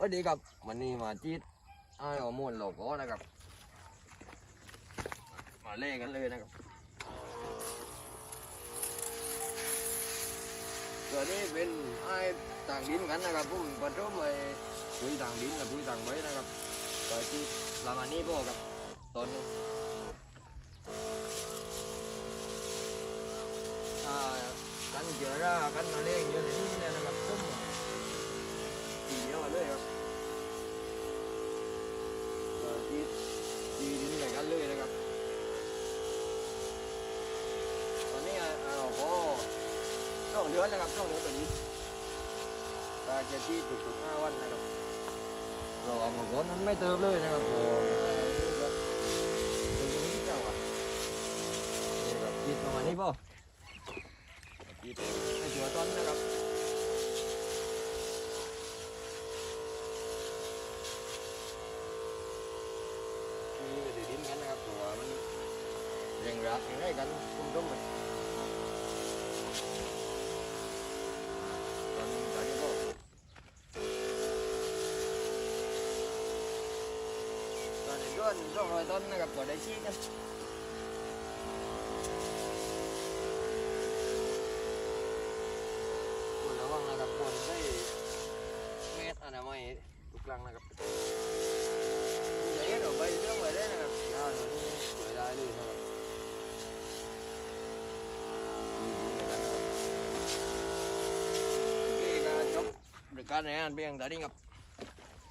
วัสดีครับวันนี้มาจีดไอ้ออมูลโลโก้อนะครับ มาเล่กันเลยนะครับ ตัวนี้เป็นไอ้ต่างดินกันนะครับผมผสมไปปุ๋ยต่างดินกับปุ๋ยต่างใบนะครับตัวที่ประมาณนี้พอครับต้นนึงอ่ากันเจอรากันมาเล่งอยู่ในนี้เนี่ยนะครับผมทีเดียวเลยครับ เอ่อที่ที่ดินไหนกันเลยนะครับ ตอนนี้อะเราก็ต้ องเดือนนะครับต้องเดือนแบบนี้ตาจะที่ถูกถูกห้าวันนะครับเราเอามาก่อนมันไม่เติมเลยนะครับโอ้ตรงนี้เจ้าอะนี่ครับคิดประมาณนี้ป่ะคิดให้ตัวต้นนะครับมีเดี๋ยวดิ้นกันนะครับตัวมันเร่งรัดอย่างไรกันตุ้มตุ้มเลยตอนตอนนี้ก็ตอนนี้ก็ต้องรอยต้นนะครับกว่าได้ชี้กันควรระวังนะครั บควรได้เม็ดอนามัยทุกครั้งนะครับ vậy rồi bay nước ngoài đấy nè à, rồi người ta đi thôi cái ca chốc được ca này anh biết đã đi ngập